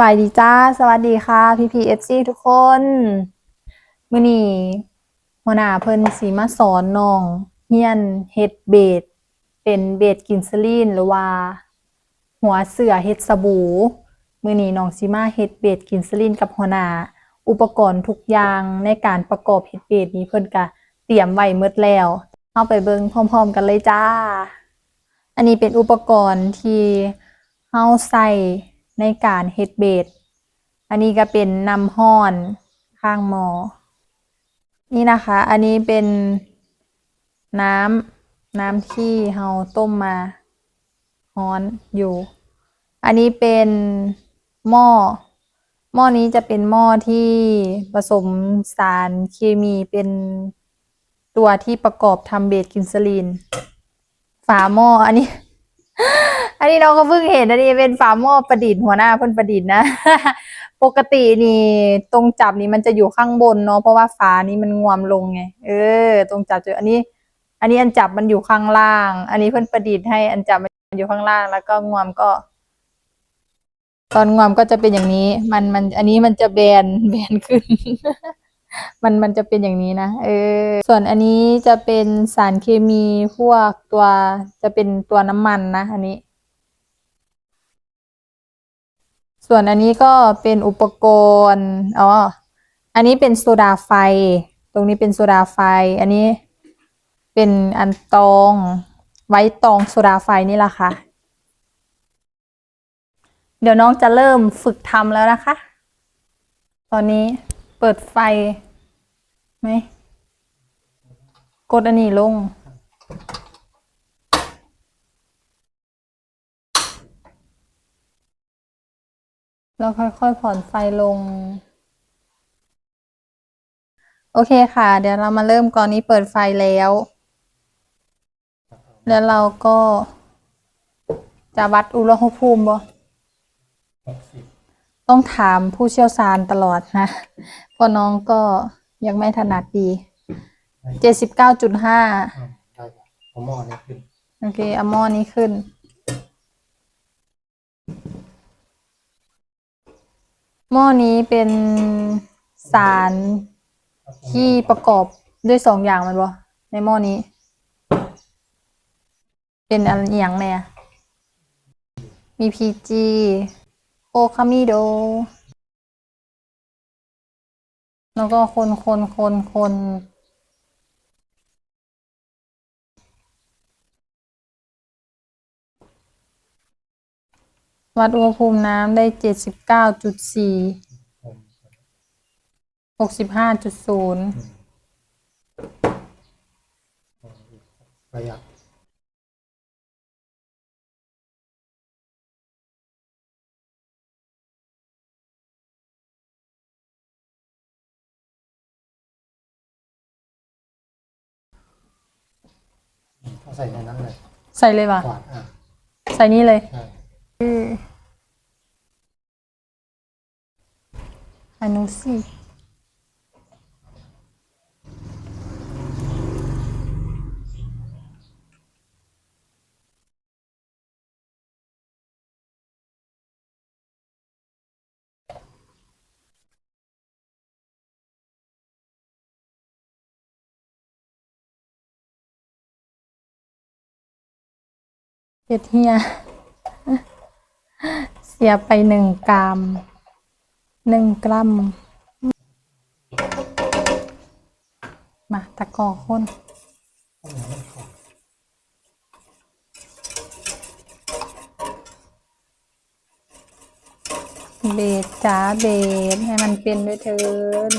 บายดีจ้า สวัสดีค่ะพี่พีเอฟซีทุกคนมื้อนี้หัวหน้าเพิ่นสิมาสอนน้องเฮียนเฮ็ดเบดเป็นเบดกินซลีนหรือว่า หัวเสือเฮ็ดสบู่มื้อนี้น้องสิมาเฮ็ดเบดกินซลีนกับหัวหน้าอุปกรณ์ทุกอย่างในการประกอบเฮ็ดเบดนี้เพิ่นก็เตรียมไว้หมดแล้วเอาไปเบิ่งพร้อม ๆ กันเลยจ้า อันนี้เป็นอุปกรณ์ที่เฮาใส่ ในการเฮ็ดเบดอันนี้ก็เป็นน้ำห้อนข้างหมอ นี่นะคะ อันนี้เป็นน้ำน้ำที่เฮาต้มมาร้อนอยู่ อันนี้เป็นหม้อ หม้อนี้จะเป็นหม้อที่ผสมสารเคมีเป็นตัวที่ประกอบทำเบสกินซลีนฝาหม้ออันนี้ อันนี้น้องก็เพิ่งเห็นอันนี้เป็นฝาหม้อประดิษฐ์หัวหน้าเพิ่นประดิษฐ์นะ ปกตินี่ตรงจับนี่มันจะอยู่ข้างบนเนาะเพราะว่าฝานี้มันงวมลงไง เออ ตรงจับจะอันนี้ อันนี้อันจับมันอยู่ข้างล่าง อันนี้เพิ่นประดิษฐ์ให้อันจับมันอยู่ข้างล่าง แล้วก็งวมก็ ตอนงวมก็จะเป็นอย่างนี้ มันมัน อันนี้มันจะแบนแบนขึ้น มันมันจะเป็นอย่างนี้นะเออ ส่วนอันนี้จะเป็นสารเคมีพวกตัวจะเป็นตัวน้ำมันนะอันนี้ ส่วนอันนี้ก็เป็นอุปกรณ์อ๋ออันนี้เป็นโซดาไฟ ตรงนี้เป็นโซดาไฟ อันนี้เป็นอันตองไว้ตองโซดาไฟนี่แหละค่ะ เดี๋ยวน้องจะเริ่มฝึกทำแล้วนะคะ ตอนนี้เปิดไฟไหมกดอันนี้ลง แล้วค่อยๆผ่อนไฟลง โอเคค่ะ เดี๋ยวเรามาเริ่มก่อนนี้เปิดไฟแล้ว แล้วเราก็จะวัดอุณหภูมิบ่หกสิบต้องถามผู้เชี่ยวชาญตลอดนะเพราะน้องก็ยังไม่ถนัดดีเจ็ดสิบเก้าจุดห้าได้ครับผมมองอันนี้ขึ้น โอเคเอาหม้อนี้ขึ้น หม้อนี้เป็นสารที่ประกอบด้วยสองอย่างมันบ่ในหม้อนี้ เป็นอะไรอย่างเนี่ยมีพีจีโอคามิโด แล้วก็คนคนคนคน วัดอุณหภูมิน้ำได้เจ็ดสิบเก้าจุดสี่ผมหกสิบห้าจุดศูนย์ประหยัดเขาใส่ในนั้นเลย ใส่เลยว่ะขวาดอะใส่นี่เลย ใช่ อนุสิเฮ็ดเฮีย เสียไปหนึ่งกรัมหนึ่งกรัมมาตะกอคนเบสจ้าเบสให้มันเป็นด้วยเถิน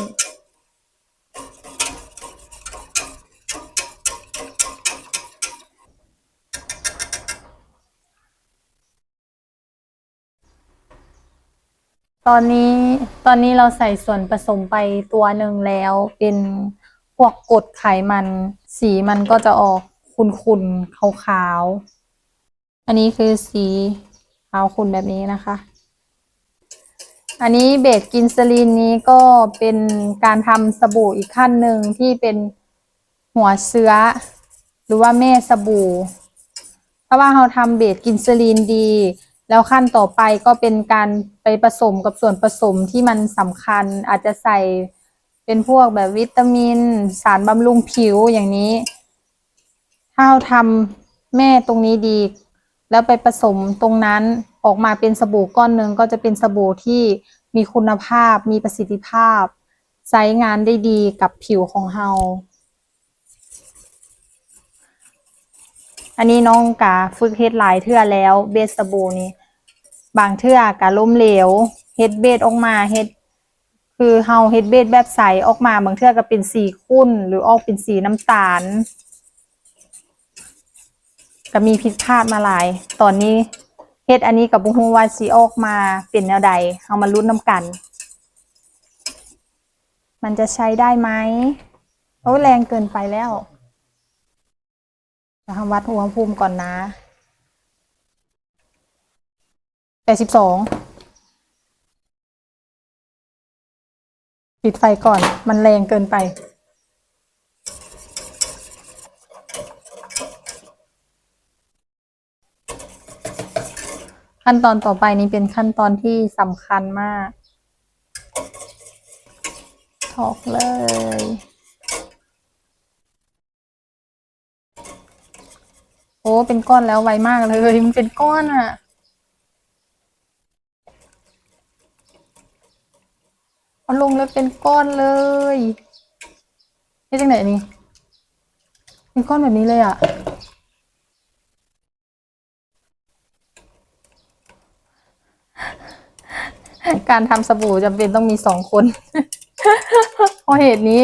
ตอนนี้ตอนนี้เราใส่ส่วนผสมไปตัวหนึ่งแล้ว เป็นพวกกรดไขมัน สีมันก็จะออกขุ่นๆขาวๆอันนี้คือสีขาวขุ่นแบบนี้นะคะ อันนี้เบสกินซลีนนี้ก็เป็นการทำสบู่อีกขั้นหนึ่งที่เป็นหัวเชื้อ หรือว่าแม่สบู่ถ้าว่าเราทำเบสกินซลีนดี แล้วขั้นต่อไปก็เป็นการ ไปผสมกับส่วนผสมที่มันสำคัญอาจจะใส่เป็นพวกแบบวิตามิน สารบำรุงผิวอย่างนี้ ถ้าเราทำแม่ตรงนี้ดี แล้วไปผสมตรงนั้นออกมาเป็นสบู่ก้อนหนึ่งก็จะเป็นสบู่ที่มีคุณภาพ มีประสิทธิภาพ ใช้งานได้ดีกับผิวของเราอันนี้น้องกาฝึกเฮ็ดหลายเทื่อแล้วเบสสบู่นี่ บางเทื่อกะล้มเหลวเฮ็ดเบสออกมาเฮ็ดคือเฮาเฮ็ดเบสแบบใสออกมาบางเทื่อก็เป็นสีขุ่นหรือออกเป็นสีน้ำตาล ก็มีผิดพลาดมาหลาย ตอนนี้เฮ็ดอันนี้กับบุฮูว่าสิออกมาเป็นแนวใดเฮามาลุ้นน้ำกัน มันจะใช้ได้ไหมโอ้แรงเกินไปแล้วจะทำวัดอุณหภูมิก่อนนะ แปดสิบสองปิดไฟก่อน มันแรงเกินไป ขั้นตอนต่อไปนี้เป็นขั้นตอนที่สำคัญมากถอกเลยโอ้ เป็นก้อนแล้วไวมากเลย มันเป็นก้อนอะ เอาลงแล้วเป็นก้อนเลยนี่จังไหนนี่เป็นก้อนแบบนี้เลยอะการทำสบู่จำเป็นต้องมีสองคนเพราะเหตุนี้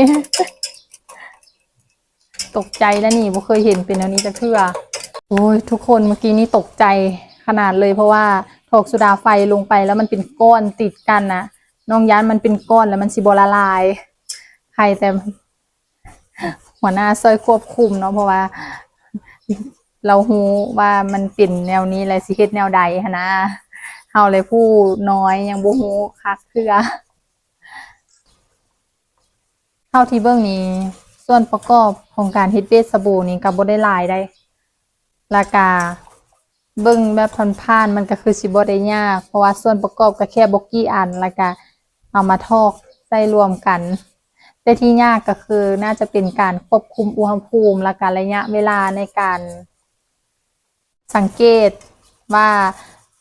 ตกใจแล้วนี่บ่เคยเห็นเป็นอันนี้จะเทื่อโอ้ยทุกคนเมื่อกี้นี้ตกใจขนาดเลยเพราะว่าถอกสุดาไฟลงไปแล้วมันเป็นก้อนติดกันนะ น้องยานมันเป็นก้อนแล้วมันสิบละลายใครแต่หัวหน้าซอยควบคุมเนาะเพราะว่า เราฮู้ว่ามันเป็นแนวนี้และสิเฮ็ดแนวใดหั้นะเฮาเลยผู้น้อยยังบ่ฮู้คักเทื่อเท่าที่เบิ่งนี้ ส่วนประกอบของการเฮ็ดเบสสบู่นี่ก็บ่ได้หลายได้ ราคาเบิ่งแบบผ่านๆมันก็คือสิบ่ได้ยาก เพราะว่าส่วนประกอบก็แค่บ่กี่อันแล้วก็ เอามาทอกใส่รวมกัน แต่ที่ยากก็คือน่าจะเป็นการควบคุมอุณหภูมิและการระยะเวลาในการ สังเกตว่า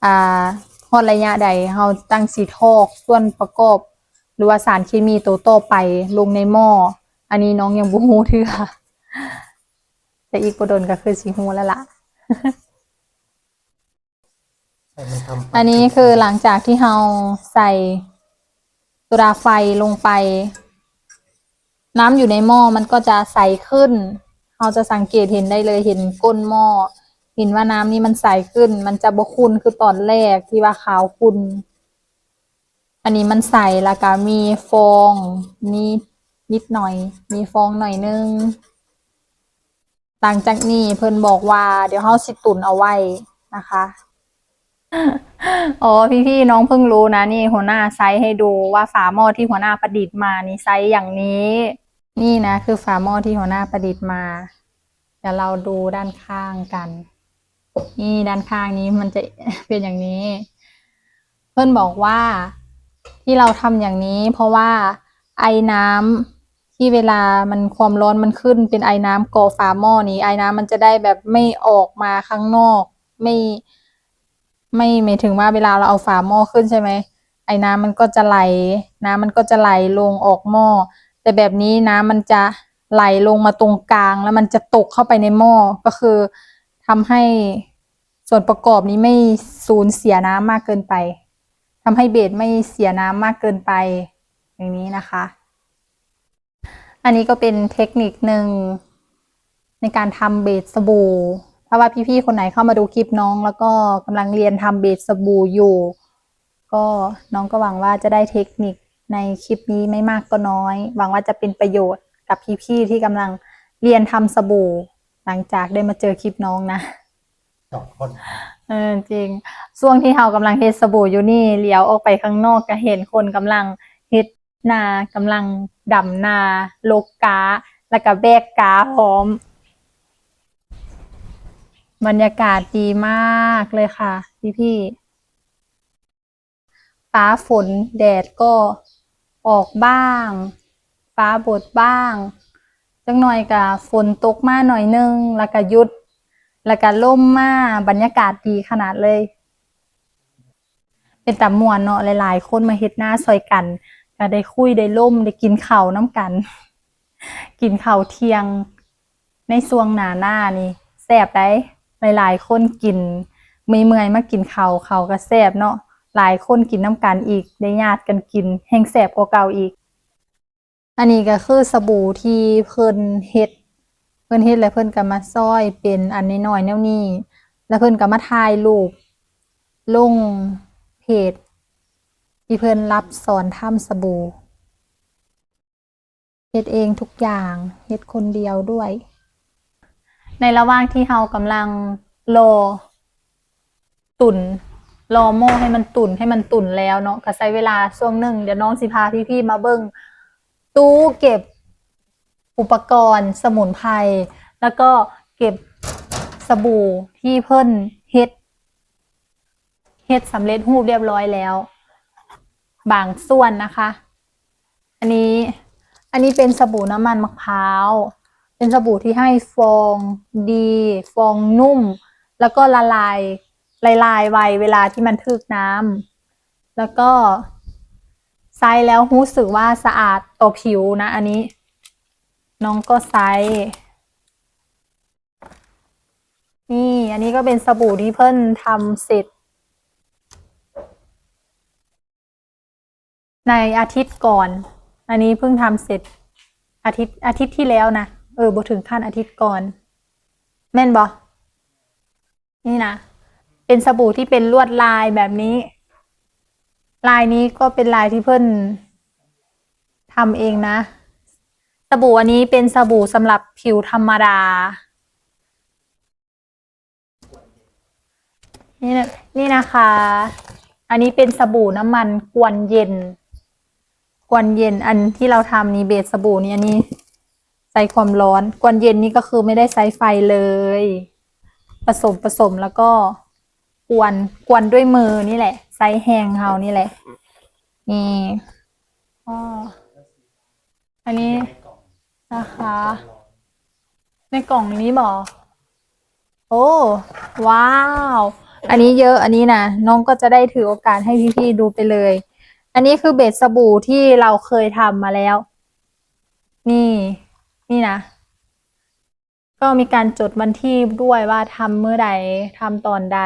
อ่าฮอดระยะใดเฮาตั้งสีทอกส่วนประกอบ หรือว่าสารเคมีตัวต่อไปลงในหม้ออันนี้น้องยังบ่ฮู้เทื่อแต่อีกบ่ดนก็คือสิฮู้แล้วล่ะใส่มันทำอันนี้คือหลังจากที่เราใส่ โซดาไฟลงไป น้ำอยู่ในหม้อมันก็จะใสขึ้น เราจะสังเกตเห็นได้เลยเห็นก้นหม้อเห็นว่าน้ำนี้มันใสขึ้น มันจะบขุ่นคือตอนแรกที่ว่าขาวขุ่นอันนี้มันใสแล้วก็มีฟองนิดนิดหน่อย มีฟองหน่อยนึงหลังจากนี้เพิ่นบอกว่า เดี๋ยวเฮาสิตุนเอาไว้นะคะ อ๋อพี่ๆน้องเพิ่งรู้นะนี่หัวหน้าไซส์ให้ดูว่าฝาหม้อที่หัวหน้าประดิษฐ์มานี่ไซส์อย่างนี้ นี่นะ คือฝาหม้อที่หัวหน้าประดิษฐ์มาเดี๋ยวเราดูด้านข้างกัน นี่ด้านข้างนี้มันจะเป็นอย่างนี้ เพื่อนบอกว่าที่เราทำอย่างนี้ เพราะว่าไอ้น้ำที่เวลามันความร้อนมันขึ้นเป็นไอ้น้ำก่อฝาหม้อนี้ไอ้น้ำมันจะได้แบบไม่ออกมาข้างนอก ไม่ ไม่หมายถึงว่าเวลาเราเอาฝาหม้อขึ้นใช่ไหมไอ้น้ำมันก็จะไหล น้ำมันก็จะไหลลงออกหม้อ แต่แบบนี้น้ำมันจะไหลลงมาตรงกลาง แล้วมันจะตกเข้าไปในหม้อก็คือทำให้ส่วนประกอบนี้ไม่สูญเสียน้ำมากเกินไปทำให้เบสไม่เสียน้ำมากเกินไป อย่างนี้นะคะ อันนี้ก็เป็นเทคนิคหนึ่งในการทำเบสสบู่ ถ้าว่าพี่ๆคนไหนเข้ามาดูคลิปน้อง แล้วก็กำลังเรียนทำเบสสบู่อยู่ ก็น้องก็หวังว่าจะได้เทคนิคในคลิปนี้ไม่มากก็น้อย หวังว่าจะเป็นประโยชน์กับพี่ๆที่กำลังเรียนทำสบู่ หลังจากได้มาเจอคลิปน้องนะสองคนเออจริงช่วงที่เรากำลังเฮ็ดสบู่อยู่นี่เลี้ยวออกไปข้างนอกก็เห็นคนกำลังเฮ็ดนากำลังดำนา โลกกา แล้วก็แบกกาพร้อม บรรยากาศดีมากเลยค่ะ พี่พี่ฟ้าฝนแดดก็ออกบ้าง ฟ้าบดบ้าง จังหน่อยกับฝนตกมาหน่อยนึง แล้วก็หยุด แล้วก็ล่มมาบรรยากาศดีขนาดเลย เป็นตามวนเนาะหลาย ๆ คนมาเฮ็ดหน้าซอยกันก็ได้คุยได้ล่มได้กินข้าวน้ำกัน กินข้าวเที่ยง ในช่วงหนาหน้านี่แซ่บได้ หลายๆคนกินเมื่อยๆมากินเขาวข้าก็แซ่บเนาะหลายคนกินน้ำกันอีกได้ญาติกันกินแห้งแซ่บกว่าเก่าอีก อันนี้ก็คือสบู่ที่เพิ่นเฮ็ด เพิ่นเฮ็ดแล้วเพิ่นก็มาซอยเป็นอันน้อยๆแนวนี้ แล้วเพิ่นก็มาถ่ายรูปลงเพจที่เพิ่นรับสอนทำสบู่เฮ็ดเองทุกอย่างเฮ็ดคนเดียวด้วย ในระหว่างที่เฮากำลังรอตุ่นรอโม่ให้มันตุ่นให้มันตุ่นแล้วเนาะก็ใช้เวลาช่วงหนึ่งเดี๋ยวน้องสิพาพี่ๆมาเบิ่งตู้เก็บอุปกรณ์สมุนไพรแล้วก็เก็บสบู่ที่เพิ่นเฮ็ดเฮ็ดสำเร็จรูปเรียบร้อยแล้ว บางส่วนนะคะ อันนี้อันนี้เป็นสบู่น้ำมันมะพร้าว เป็นสบู่ที่ให้ฟองดี ฟองนุ่ม แล้วก็ละลายละลายไวเวลาที่มันทึกน้ำแล้วก็ใช้แล้วรู้สึกว่าสะอาดต่อผิวนะ อันนี้ น้องก็ไซส์นี่อันนี้ก็เป็นสบู่ที่เพิ่นทำเสร็จ ในอาทิตย์ก่อน อันนี้เพิ่งทำเสร็จอาทิตย์อาทิตย์ที่แล้วนะ ออบ่ถึงขั้นอาทิตย์ก่อน แม่นบอนี่นะ เป็นสบู่ที่เป็นลวดลายแบบนี้ ลายนี้ก็เป็นลายที่เพิ่นทำเองนะ สบู่อันนี้เป็นสบู่สำหรับผิวธรรมดา นี่นะนี่นะคะ อันนี้เป็นสบู่น้ำมันกวนเย็น กวนเย็นอันที่เราทำนี่เบสสบู่นี่อันนี้ ใส่ความร้อน กวนเย็นนี่ก็คือไม่ได้ใช้ไฟเลย ผสมผสมแล้วก็กวนกวนด้วยมือนี่แหละไซส์แห้งเฮานี่แหละ นี่อ๋ออันนี้นะคะในกล่องนี้บอกโอ้ว้าว อันนี้เยอะอันนี้นะน้องก็จะได้ถือโอกาสให้พี่ๆดูไปเลย อันนี้คือเบสสบู่ที่เราเคยทำมาแล้ว นี่ นี่นะ ก็มีการจดวันที่ด้วยว่าทำเมื่อใดทำตอนใด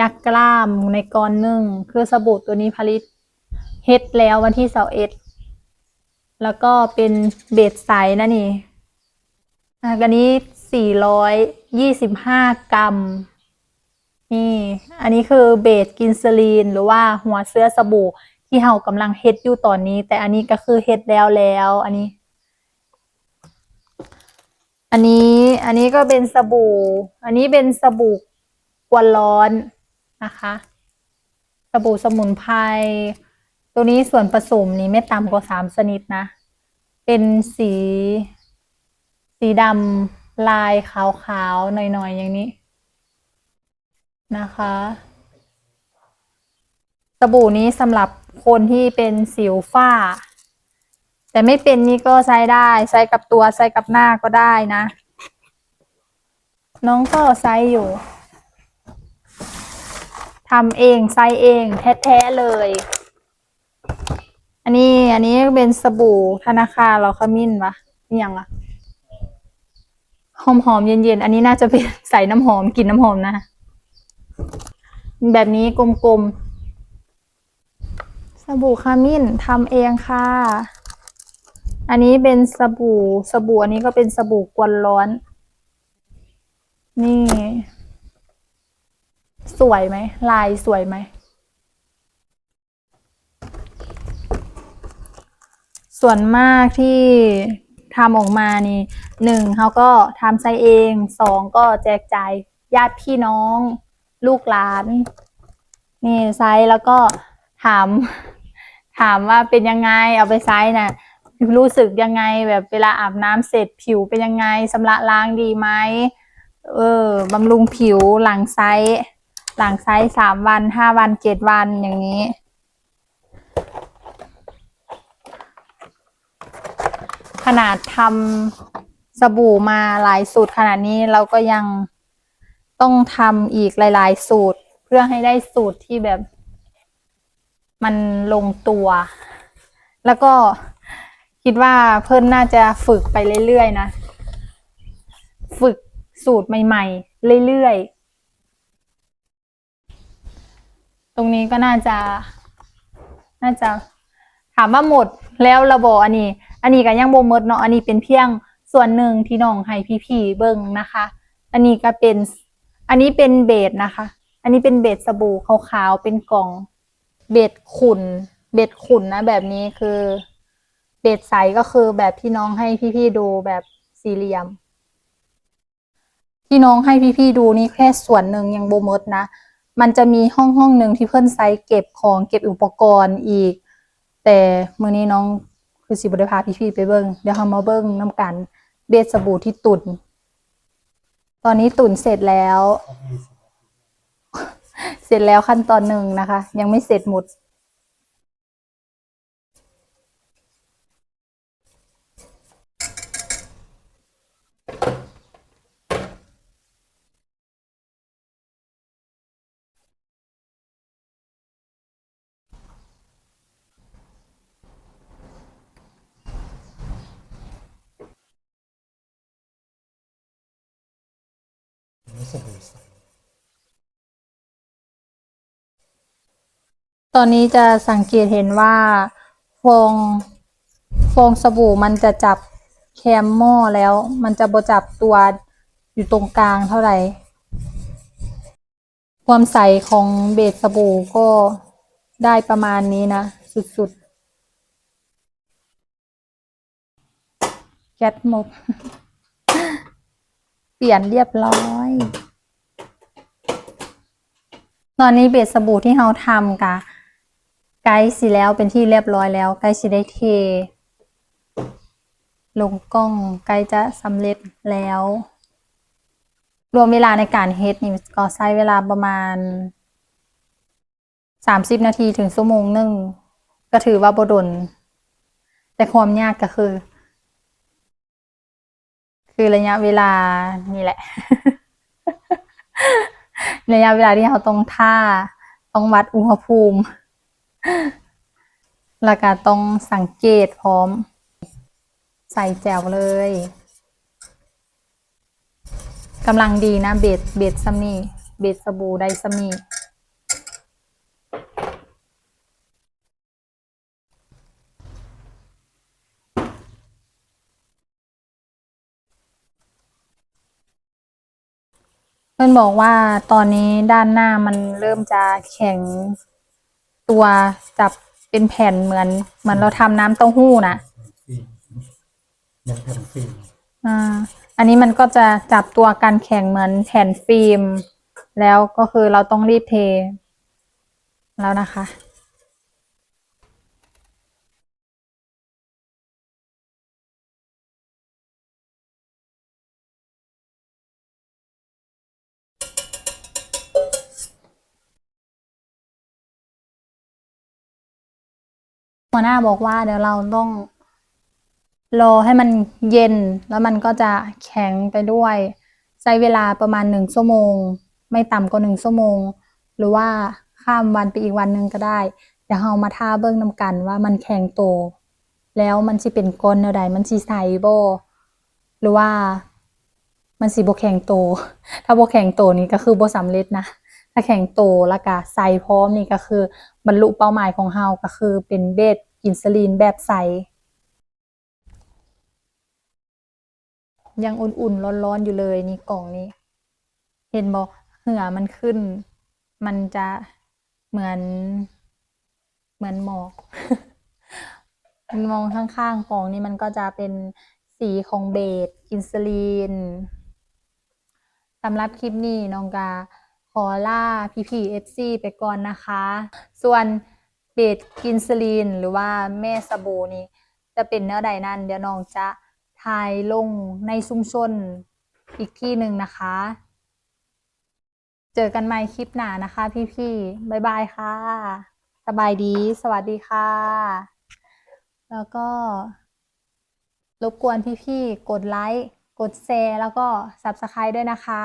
ยักกล้ามในก้อนหนึ่งคือสบู่ตัวนี้ผลิตเฮ็ดแล้ววันที่เสาเอ็ดแล้วก็เป็นเบสใสนะนี่อันนี้สี่ร้อยยี่สิบห้ากรัม นี่ อันนี้คือเบสกินซลีน หรือว่าหัวเสื้อสบู่ที่เฮากำลังเฮ็ดอยู่ตอนนี้ แต่อันนี้ก็คือเฮ็ดแล้วแล้ว อันนี้ อันนี้อันนี้ก็เป็นสบู่ อันนี้เป็นสบู่กวนร้อนนะคะ สบู่สมุนไพรตัวนี้ส่วนผสมนี้ไม่ต่ำกว่าสามชนิดนะ เป็นสี สีดำลายขาวๆหน่อยๆ อย่างนี้นะคะ สบู่นี้สำหรับคนที่เป็นสิวฝ้า แต่ไม่เป็นนี่ก็ใช้ได้ ใช้กับตัวใช้กับหน้าก็ได้นะ น้องก็ใช้อยู่ทำเองใช้เองแท้ๆเลย อันนี้อันนี้เป็นสบู่ธนาคารเราขมิ้นวะนี่ยังอะหอมหอมๆเย็นๆ อันนี้น่าจะเป็นใส่น้ำหอมกลินน้ำหอมนะ แบบนี้กลมๆ สบู่ขมิ้นทำเองค่ะ อันนี้เป็นสบู่สบู่อันนี้ก็เป็นสบู่กวนร้อน นี่ สวยไหมลายสวยไหม ส่วนมากที่ทำออกมานี่หนึ่งเขาก็ทำใช้เองสองก็แจกจ่ายญาติพี่น้อง ลูกหลาน นี่ไซส์แล้วก็ถาม ถามว่าเป็นยังไงเอาไปไซส์น่ะ รู้สึกยังไงแบบเวลาอาบน้ำเสร็จผิวเป็นยังไงสำระล้างดีไหมเออบำรุงผิวหลังไซส์หลังไซส์สามวันห้าวันเจ็ดวันอย่างนี้ ขนาดทำสบู่มาหลายสูตรขนาดนี้เราก็ยังต้องทำอีกหลาย ๆ สูตร เพื่อให้ได้สูตรที่แบบ มันลงตัว แล้วก็ คิดว่าเพิ่นน่าจะฝึกไปเรื่อยๆนะ ฝึกสูตรใหม่ๆ เรื่อยๆ ตรงนี้ก็น่าจะ น่าจะ ถามว่าหมดแล้วระบบอันนี้ อันนี้ก็ยังบ่หมดเนาะอันนี้เป็นเพียงส่วนหนึ่งที่น้องให้พี่ๆเบิ่งนะคะ อันนี้ก็เป็น อันนี้เป็นเบสนะคะ อันนี้เป็นเบสสบู่ขาวๆเป็นกล่อง เบสขุนเบสขุนนะแบบนี้คือ เบสใสก็คือแบบที่น้องให้พี่ๆดูแบบสี่เหลี่ยม ที่น้องให้พี่ๆดูนี่แค่ส่วนหนึ่งยังโบมดนะ มันจะมีห้องห้องหนึ่งที่เพิ่อนไซส์เก็บของเก็บอุปกรณ์อีก แต่มื้อนี้น้องคือสิบได้พาพี่ๆไปเบิ่งเดี๋ยวเรามาเบิ่งนํกันเบสสบู่ที่ตุ่น ตอนนี้ตุ่นเสร็จแล้ว เสร็จแล้วขั้นตอนหนึ่งนะคะ ยังไม่เสร็จหมด ไม่สบู่ใสตอนนี้จะสังเกตเห็นว่าฟองฟองสบู่มันจะจับแคมหม้อแล้ว มันจะบ่จับตัวอยู่ตรงกลางเท่าไหร่ ความใสของเบสสบู่ก็ได้ประมาณนี้นะ สุดๆแก๊สหมด ปลี่ยนเรียบร้อย ตอนนี้เบสสบู่ที่เราทำกะไกด์สิแล้วเป็นที่เรียบร้อยแล้วไกด์สิได้เท ลงกล้องไกด์จะสำเร็จแล้ว รวมเวลาในการเฮ็ดนี่ก็ใช้เวลาประมาณสามสิบนาทีถึงชั่วโมงหนึ่งก็ถือว่าบดน แต่ความยากก็คือ คือระยะเวลานี่แหละ ระยะเวลาที่เราต้องท่าต้องวัดอุณหภูมิ แล้วก็ต้องสังเกตพร้อม ใส่แจวเลยกำลังดีนะเบสเบสซัมนี่เบสสบู่ไดซัมนี่ เพื่อนบอกว่าตอนนี้ด้านหน้ามันเริ่มจะแข็งตัวจับเป็นแผ่นเหมือนเหมือนเราทำน้ำเต้าหู้นะยังแผ่นฟิล์มอ่า อันนี้มันก็จะจับตัวการแข็งเหมือนแผ่นฟิล์ม แล้วก็คือเราต้องรีบเท แล้วนะคะ หัวหน้าบอกว่าเดี๋ยวเราต้องรอให้มันเย็น แล้วมันก็จะแข็งไปด้วย ใช้เวลาประมาณหนึ่งชั่วโมง ไม่ต่ำกว่าหนึ่งชั่วโมง หรือว่าข้ามวันไปอีกวันหนึ่งก็ได้เดี๋ยวเรามาท่าเบิ่งนำกันว่ามันแข็งโต แล้วมันสิเป็นก้อนแนวใดมันสิใสบ่หรือว่ามันสิบ่แข็งโต ถ้าบ่แข็งโตนี่ก็คือบ่สำเร็จนะถ้าแข็งโตแล้วก็ใสพร้อมนี่ก็คือ บรรลุเป้าหมายของเราก็คือเป็นเบสกินซาลีนแบบใส ยังอุ่นๆ ร้อนๆ อยู่เลยนี่กล่องนี้ เห็นบอกเหงื่อมันขึ้น มันจะเหมือน เหมือนหมอกมันมองข้างๆกล่องนี้มันก็จะเป็นสีของเบสอินซูลินสำหรับคลิปนี้น้องกา ขอล่าพี่พีเอฟซีไปก่อนนะคะ ส่วนเบสกินซาลีนหรือว่าแม่สบู่นี่ จะเป็นเนื้อใดนั่นเดี๋ยวน้องจะถ่ายลงในซุ้มชนอีกที่หนึ่งนะคะ เจอกันใหม่คลิปหน้านะคะพี่ๆบ๊ายบายค่ะ สบายดี สวัสดีค่ะ แล้วก็ รบกวนพี่ๆกดไลค์ กดแชร์ แล้วก็ Subscribe ด้วยนะคะ